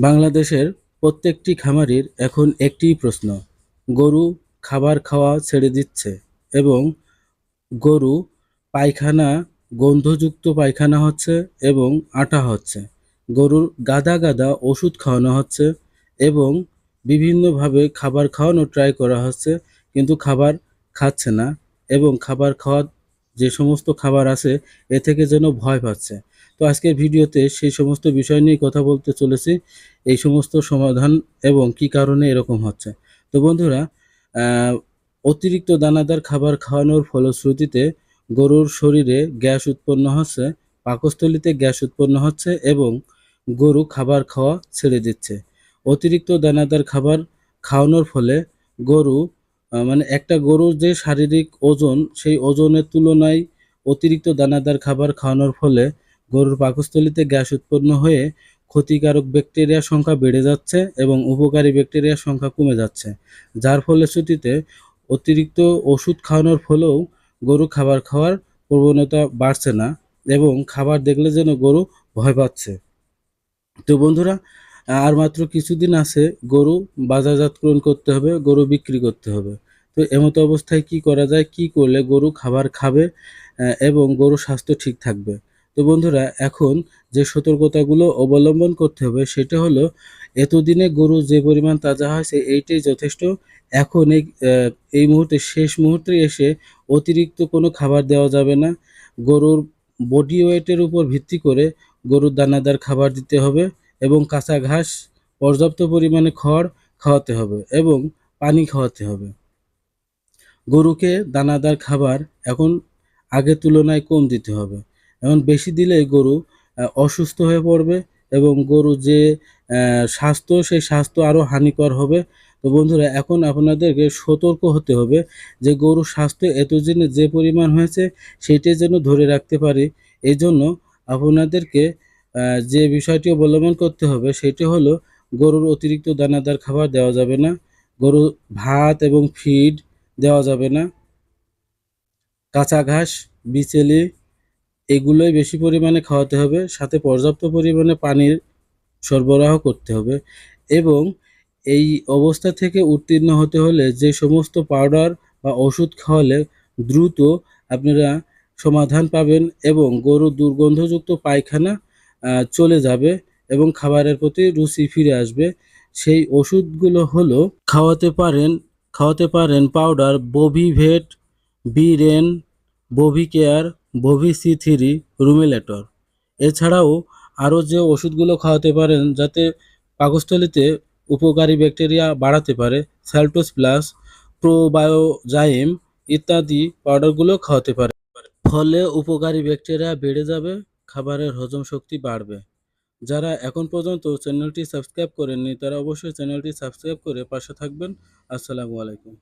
বাংলাদেশের প্রত্যেকটি খামারির এখন একটিই প্রশ্ন, গরু খাবার খাওয়া ছেড়ে দিচ্ছে এবং গরু পায়খানা, গন্ধযুক্ত পায়খানা হচ্ছে এবং আটা হচ্ছে, গরুর গাদা গাদা ওষুধ খাওয়ানো হচ্ছে এবং বিভিন্নভাবে খাবার খাওয়ানো ট্রাই করা হচ্ছে কিন্তু খাবার খাচ্ছে না এবং খাবার খাওয়ার যে সমস্ত খাবার আছে, এ থেকে যেন ভয় পাচ্ছে। তো আজকের ভিডিওতে সেই সমস্ত বিষয় নিয়ে কথা বলতে চলেছি। এই সমস্ত সমাধান এবং কি কারণে এরকম হচ্ছে? তো বন্ধুরা অতিরিক্ত দানাদার খাবার খাওয়ানোর ফলশ্রুতিতে গরুর শরীরে গ্যাস উৎপন্ন হচ্ছে, পাকস্থলিতে গ্যাস উৎপন্ন হচ্ছে এবং গরু খাবার খাওয়া ছেড়ে দিচ্ছে। অতিরিক্ত দানাদার খাবার খাওয়ানোর ফলে গরু মানে একটা গরুর যে শারীরিক ওজন, সেই ওজনের তুলনায় অতিরিক্ত দানাদার খাবার খাওয়ানোর ফলে গরুর পাকস্থলীতে গ্যাস উৎপন্ন হয়ে ক্ষতিকারক ব্যাকটেরিয়ার সংখ্যা বেড়ে যাচ্ছে এবং উপকারী ব্যাকটেরিয়ার সংখ্যা কমে যাচ্ছে। যার ফলে ফলশ্রুতিতে অতিরিক্ত ওষুধ খাওয়ানোর ফলেও গরু খাবার খাওয়ার প্রবণতা বাড়ছে না এবং খাবার দেখলে যেন গরু ভয় পাচ্ছে। তো বন্ধুরা আর মাত্র কিছুদিন আছে গরু বাজারজাতকরণ করতে হবে, গরু বিক্রি করতে হবে। তো এমতো অবস্থায় কি করা যায়, কি করলে গরু খাবার খাবে এবং গরু স্বাস্থ্য ঠিক থাকবে? তো বন্ধুরা, এখন যে সতর্কতাগুলো অবলম্বন করতে হবে সেটা হলো, এতদিনে গরু যে পরিমাণ তাজা হয় হয়েছে এইটাই যথেষ্ট। এখন এই এই মুহূর্তে, শেষ মুহূর্তে এসে অতিরিক্ত কোনো খাবার দেওয়া যাবে না। গরুর বডি ওয়েটের উপর ভিত্তি করে গরুর দানাদার খাবার দিতে হবে। এবং কাঁচা ঘাস, পর্যাপ্ত পরিমাণে খড় খাওয়াতে হবে এবং পানি খাওয়াতে হবে। গরুকে দানাদার খাবার এখন আগের তুলনায় কম দিতে হবে। এখন বেশি দিলে গরু অসুস্থ হয়ে পড়বে এবং গরু যে স্বাস্থ্য, সেই স্বাস্থ্য আরও হানিকর হবে। তো বন্ধুরা, এখন আপনাদেরকে সতর্ক হতে হবে যে গরুর স্বাস্থ্য এতদিনে যে পরিমাণ হয়েছে সেইটাই যেন ধরে রাখতে পারি। এই জন্য আপনাদেরকে যে বিষয়টি অবলম্বন করতে হবে সেটি হলো গরুর অতিরিক্ত দানাদার খাবার দেওয়া যাবে না গরু ভাত এবং ফিড দেওয়া যাবে না, কাঁচা ঘাস, বিচেলি, এগুলোই বেশি পরিমাণে খাওয়াতে হবে, সাথে পর্যাপ্ত পরিমাণে পানির সরবরাহ করতে হবে এবং এই অবস্থা থেকে উত্তীর্ণ হতে হলে যে সমস্ত পাউডার বা ওষুধ খাওয়ালে দ্রুত আপনারা সমাধান পাবেন এবং গরুর দুর্গন্ধযুক্ত পায়খানা চলে যাবে এবং খাবারের প্রতি রুচি ফিরে আসবে। সেই ওষুধগুলো হলো খাওয়াতে পারেন খাওয়াতে পারেন পাউডার বভিভেট বিরেন বভিকেয়ার বভি সি থ্রি রুমিলেটর এছাড়াও আরও যে ওষুধগুলো খাওয়াতে পারেন যাতে পাকস্থলিতে উপকারী ব্যাকটেরিয়া বাড়াতে পারে স্যালটোস প্লাস প্রোবায়োজাইম ইত্যাদি পাউডারগুলো খাওয়াতে পারে। ফলে উপকারী ব্যাকটেরিয়া বেড়ে যাবে খাবারের হজম শক্তি বাড়বে। যারা এখন পর্যন্ত চ্যানেলটি সাবস্ক্রাইব করেননি, তারা অবশ্যই চ্যানেলটি সাবস্ক্রাইব করে পাশে থাকবেন। আসসালামু আলাইকুম।